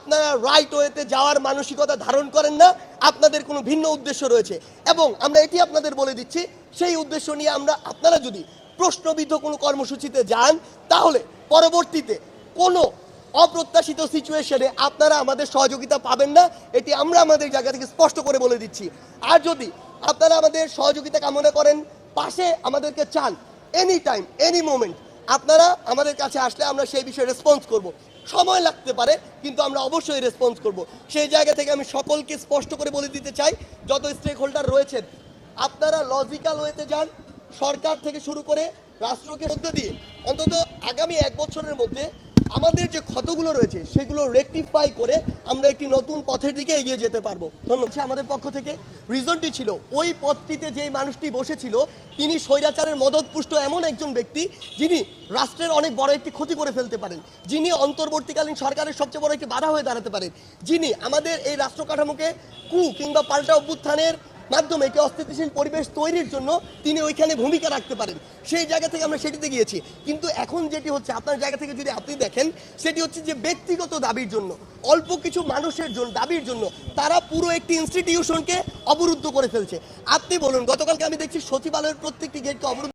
আপনারা রাইট ওয়েতে যাওয়ার মানসিকতা ধারণ করেন না, আপনাদের কোনো ভিন্ন উদ্দেশ্য রয়েছে। এবং আমরা এটি আপনাদের বলে দিচ্ছি, সেই উদ্দেশ্য নিয়ে আমরা আপনারা যদি প্রশ্নবিদ্ধ কোনো কর্মসূচিতে যান, তাহলে পরবর্তীতে কোনো অপ্রত্যাশিত সিচুয়েশনে আপনারা আমাদের সহযোগিতা পাবেন না। এটি আমরা আমাদের জায়গা থেকে স্পষ্ট করে বলে দিচ্ছি। আর যদি আপনারা আমাদের সহযোগিতা কামনা করেন, পাশে আমাদেরকে চান এনি টাইম এনি মোমেন্ট আপনারা আমাদের কাছে আসলে আমরা সেই বিষয়ে রেসপন্স করব। সময় লাগতে পারে, কিন্তু আমরা অবশ্যই রেসপন্স করব। সেই জায়গা থেকে আমি সকলকে স্পষ্ট করে বলে দিতে চাই, যত স্টেক হোল্ডার রয়েছেন, আপনারা লজিক্যাল হয়েতে যান, সরকার থেকে শুরু করে রাষ্ট্রকে মধ্য দিয়ে, অন্তত আগামী এক বছরের মধ্যে আমাদের যে ক্ষতগুলো রয়েছে, সেগুলো রেকটিফাই করে আমরা একটি নতুন পথের দিকে এগিয়ে যেতে পারব। ধন্যবাদ। আমাদের পক্ষ থেকে রিজনটি ছিল, ওই পথটিতে যেই মানুষটি বসেছিল, তিনি স্বৈরাচারের মদতপুষ্ট এমন একজন ব্যক্তি যিনি রাষ্ট্রের অনেক বড় একটি ক্ষতি করে ফেলতে পারেন, যিনি অন্তর্বর্তীকালীন সরকারের সবচেয়ে বড় একটি বাধা হয়ে দাঁড়াতে পারেন, যিনি আমাদের এই রাষ্ট্র কাঠামোকে কু কিংবা পাল্টা অভ্যুত্থানের মাধ্যমে একটি অস্থিতিশীল পরিবেশ তৈরির জন্য তিনি ওইখানে ভূমিকা রাখতে পারেন। সেই জায়গা থেকে আমরা সেটিতে গিয়েছি। কিন্তু এখন যেটি হচ্ছে, আপনার জায়গা থেকে যদি আপনি দেখেন, সেটি হচ্ছে যে ব্যক্তিগত দাবির জন্য, অল্প কিছু মানুষের জন্য দাবির জন্য তারা পুরো একটি ইনস্টিটিউশনকে অবরুদ্ধ করে ফেলছে। আপনি বলুন, গতকালকে আমি দেখছি সচিবালয়ের প্রত্যেকটি গেটকে অবরুদ্ধ